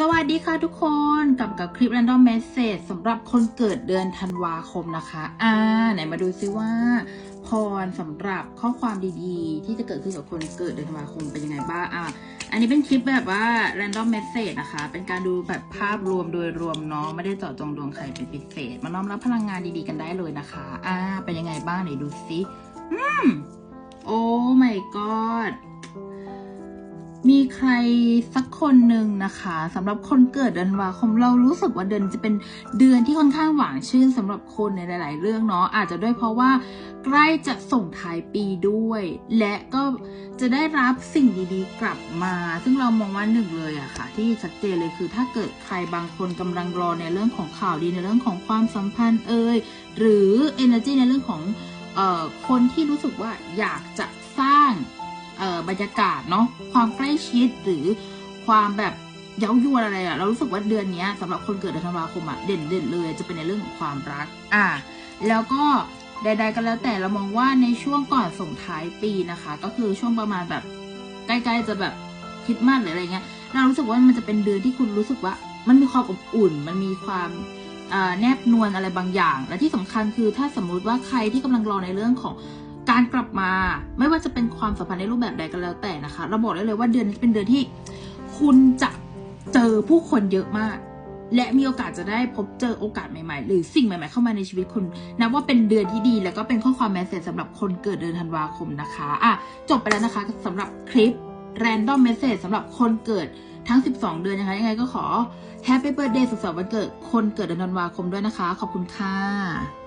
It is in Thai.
สวัสดีค่ะทุกคนกลับกับคลิป Random Message สำหรับคนเกิดเดือนธันวาคมนะคะ อ่า ไหนมาดูซิว่า พรสำหรับข้อความดีๆ ที่จะเกิดขึ้นกับคนเกิดเดือนธันวาคมเป็นยังไงบ้าง อะอันนี้เป็นคลิปแบบว่า Random Message นะคะ เป็นการดูแบบภาพรวมโดยรวมเนาะไม่ได้เจาะจงดวงใครเป็นพิเศษ มาน้อมรับพลังงานดีๆกันได้เลยนะคะ อ่าเป็นยังไงบ้างไหนดูซิอืมโอ้ my god มีใครสักคนหนึ่งนะคะสำหรับคนเกิดเดือนวาคมเรารู้สึกว่าเดือนจะเป็นเดือนที่ค่อนข้างหวานชื่นสำหรับคนในหลาย ๆ เรื่องเนาะอาจจะด้วยเพราะว่าใกล้จะส่งท้ายปีด้วย และก็จะได้รับสิ่งดีๆ กลับมา ซึ่งเรามองว่าหนึ่งเลยอะค่ะ ที่ชัดเจนเลยคือถ้าเกิดใครบางคนกำลังรอในเรื่องของข่าวดีในเรื่องของความสัมพันธ์เอ่ยหรือ energy ในเรื่องของเอ่อคนที่รู้สึกว่าอยากจะสร้าง บรรยากาศเนาะความใกล้ชิดหรือความแบบเย้ายวนอะไรอะเรารู้สึกว่าเดือนนี้ยสำหรับคนเกิดเดือนธันวาคมอะเด่นเด่นเลย จะเป็นในเรื่องของความรัก อะแล้วก็ใด ๆ ก็แล้วแต่เรามองว่าในช่วงก่อนส่งท้ายปีนะคะ ก็คือช่วงประมาณแบบใกล้ๆจะแบบคริดมากหรืออะไรเงี้ยเรารู้สึกว่ามันจะเป็นเดือนที่คุณรู้สึกว่า มันมีความอบอุ่น มันมีความแนบนวลอะไรบางอย่าง และที่สำคัญคือถ้าสมมุติว่าใครที่กำลังรอในเรื่องของ การกลับมาไม่ว่าจะเป็นความสัมพันธ์ในรูปแบบใดก็แล้วแต่นะคะ เราบอกได้เลยว่าเดือนนี้เป็นเดือนที่ คุณจะเจอผู้คนเยอะมาก และมีโอกาสจะได้พบเจอโอกาสใหม่ๆ หรือสิ่งใหม่ๆ เข้ามาในชีวิตคุณนับว่าเป็นเดือนที่ดี แล้วก็เป็นข้อความแมสเซจสำหรับคนเกิดเดือนธันวาคมนะคะอะจบไปแล้วนะคะสำหรับคลิป Random Message สำหรับคนเกิดทั้ง 12 เดือนนะคะ ยังไงก็ขอ Happy Birthday สุขสันต์วันเกิดคนเกิดเดือนธันวาคมด้วยนะคะ ขอบคุณค่ะ